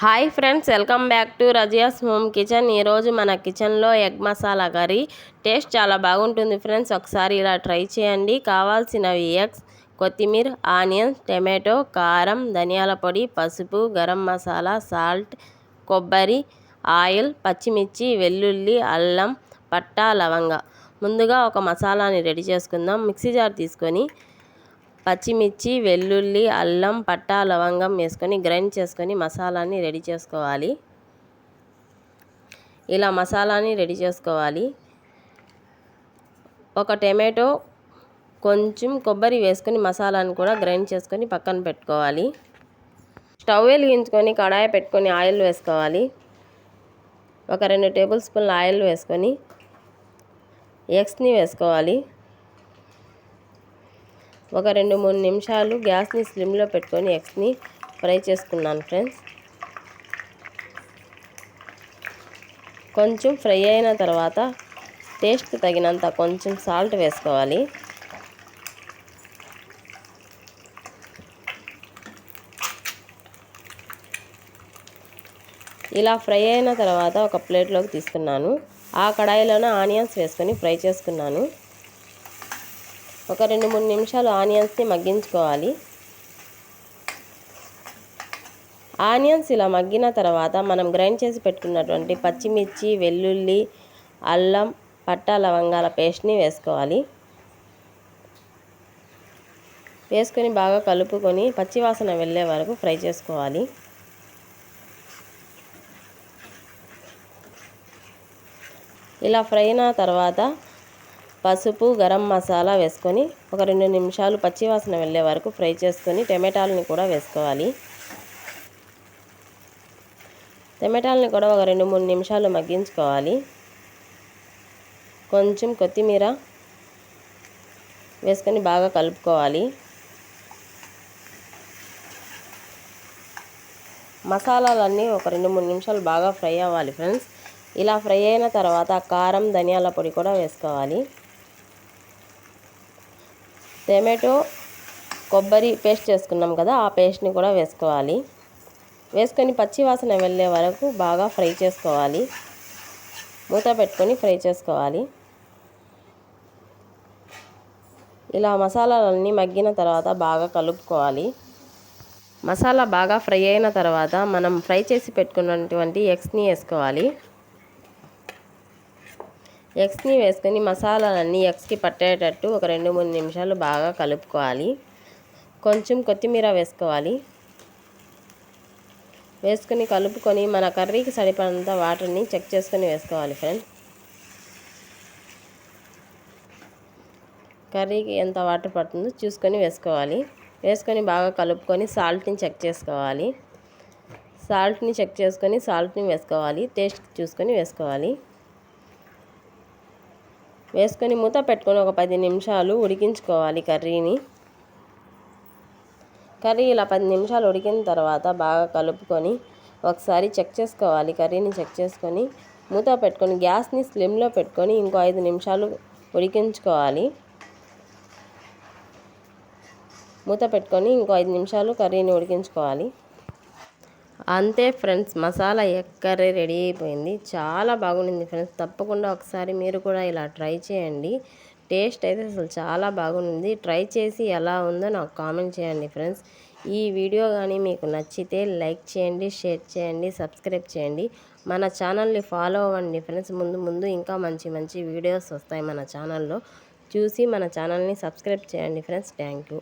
Hi friends welcome back to Razia's home kitchen. ఈరోజు మన కిచెన్లో ఎగ్ మసాలా కర్రీ. టేస్ట్ చాలా బాగుంటుంది ఫ్రెండ్స్ ఒకసారి ఇలా ట్రై చేయండి. కావాల్సినవి ఎగ్స్ కొత్తిమీర ఆనియన్స్ టమాటో కారం ధనియాల పొడి పసుపు గరం మసాలా సాల్ట్ కొబ్బరి ఆయిల్ పచ్చిమిర్చి వెల్లుల్లి అల్లం పట్టా లవంగ. ముందుగా ఒక మసాలాని రెడీ చేసుకుందాం. మిక్సీ జార్ తీసుకొని పచ్చిమిర్చి వెల్లుల్లి అల్లం పట్టా లవంగం వేసుకొని గ్రైండ్ చేసుకొని మసాలాని రెడీ చేసుకోవాలి. ఇలా మసాలాని రెడీ చేసుకోవాలి. ఒక టమాటో కొంచెం కొబ్బరి వేసుకొని మసాలాని కూడా గ్రైండ్ చేసుకొని పక్కన పెట్టుకోవాలి. స్టవ్ వెలిగించుకొని కడాయి పెట్టుకొని ఆయిల్ వేసుకోవాలి. ఒక రెండు టేబుల్ స్పూన్ల ఆయిల్ వేసుకొని ఎగ్స్ని వేసుకోవాలి. ఒక రెండు మూడు నిమిషాలు గ్యాస్ని స్లిమ్లో పెట్టుకొని ఎగ్స్ని ఫ్రై చేసుకున్నాను ఫ్రెండ్స్. కొంచెం ఫ్రై అయిన తర్వాత టేస్ట్ తగినంత కొంచెం సాల్ట్ వేసుకోవాలి. ఇలా ఫ్రై అయిన తర్వాత ఒక ప్లేట్లోకి తీసుకున్నాను. ఆ కడాయిలోనే ఆనియన్స్ వేసుకొని ఫ్రై చేసుకున్నాను. ఒక రెండు మూడు నిమిషాలు ఆనియన్స్ని మగ్గించుకోవాలి. ఆనియన్స్ ఇలా మగ్గిన తర్వాత మనం గ్రైండ్ చేసి పెట్టుకున్నటువంటి పచ్చిమిర్చి వెల్లుల్లి అల్లం పట్టా లవంగాల పేస్ట్ని వేసుకోవాలి. వేసుకొని బాగా కలుపుకొని పచ్చివాసన వెళ్ళే వరకు ఫ్రై చేసుకోవాలి. ఇలా ఫ్రై అయిన తర్వాత పసుపు గరం మసాలా వేసుకొని ఒక రెండు నిమిషాలు పచ్చివాసన వెళ్ళే వరకు ఫ్రై చేసుకొని టమాటాలని కూడా వేసుకోవాలి. టమాటాలని కూడా ఒక రెండు మూడు నిమిషాలు మగ్గించుకోవాలి. కొంచెం కొత్తిమీర వేసుకొని బాగా కలుపుకోవాలి. మసాలాలన్నీ ఒక రెండు మూడు నిమిషాలు బాగా ఫ్రై అవ్వాలి ఫ్రెండ్స్. ఇలా ఫ్రై అయిన తర్వాత కారం ధనియాల పొడి కూడా వేసుకోవాలి. టమాటో కొబ్బరి పేస్ట్ చేసుకున్నాం కదా ఆ పేస్ట్ని కూడా వేసుకోవాలి. వేసుకొని పచ్చి వాసన వెళ్ళే వరకు బాగా ఫ్రై చేసుకోవాలి. మూత పెట్టుకొని ఫ్రై చేసుకోవాలి. ఇలా మసాలాలన్నీ మగ్గిన తర్వాత బాగా కలుపుకోవాలి. మసాలా బాగా ఫ్రై అయిన తర్వాత మనం ఫ్రై చేసి పెట్టుకున్నటువంటి ఎగ్స్ని వేసుకోవాలి. ఎగ్స్ని వేసుకొని మసాలాలన్నీ ఎగ్స్కి పట్టేటట్టు ఒక రెండు మూడు నిమిషాలు బాగా కలుపుకోవాలి. కొంచెం కొత్తిమీర వేసుకోవాలి. వేసుకొని కలుపుకొని మన కర్రీకి సరిపడంత వాటర్ని చెక్ చేసుకొని వేసుకోవాలి ఫ్రెండ్. కర్రీకి ఎంత వాటర్ పడుతుందో చూసుకొని వేసుకోవాలి. వేసుకొని బాగా కలుపుకొని సాల్ట్ని చెక్ చేసుకోవాలి. సాల్ట్ని చెక్ చేసుకొని సాల్ట్ని వేసుకోవాలి. టేస్ట్ చూసుకొని వేసుకోవాలి. వేసుకొని మూత పెట్టుకొని ఒక పది నిమిషాలు ఉడికించుకోవాలి కర్రీని. కర్రీ ఇలా పది నిమిషాలు ఉడికిన తర్వాత బాగా కలుపుకొని ఒకసారి చెక్ చేసుకోవాలి కర్రీని చెక్ చేసుకొని. మూత పెట్టుకొని గ్యాస్ని స్లిమ్లో పెట్టుకొని ఇంకో ఐదు నిమిషాలు ఉడికించుకోవాలి. మూత పెట్టుకొని ఇంకో ఐదు నిమిషాలు కర్రీని ఉడికించుకోవాలి. అంతే ఫ్రెండ్స్ మసాలా ఎక్కరే రెడీ అయిపోయింది. చాలా బాగుండింది ఫ్రెండ్స్. తప్పకుండా ఒకసారి మీరు కూడా ఇలా ట్రై చేయండి. టేస్ట్ అయితే అసలు చాలా బాగుంది. ట్రై చేసి ఎలా ఉందో నాకు కామెంట్ చేయండి ఫ్రెండ్స్. ఈ వీడియో కానీ మీకు నచ్చితే లైక్ చేయండి షేర్ చేయండి సబ్స్క్రైబ్ చేయండి. మన ఛానల్ని ఫాలో అవ్వండి ఫ్రెండ్స్. ముందు ముందు ఇంకా మంచి మంచి వీడియోస్ వస్తాయి మన ఛానల్లో. చూసి మన ఛానల్ని సబ్స్క్రైబ్ చేయండి ఫ్రెండ్స్. Thank you.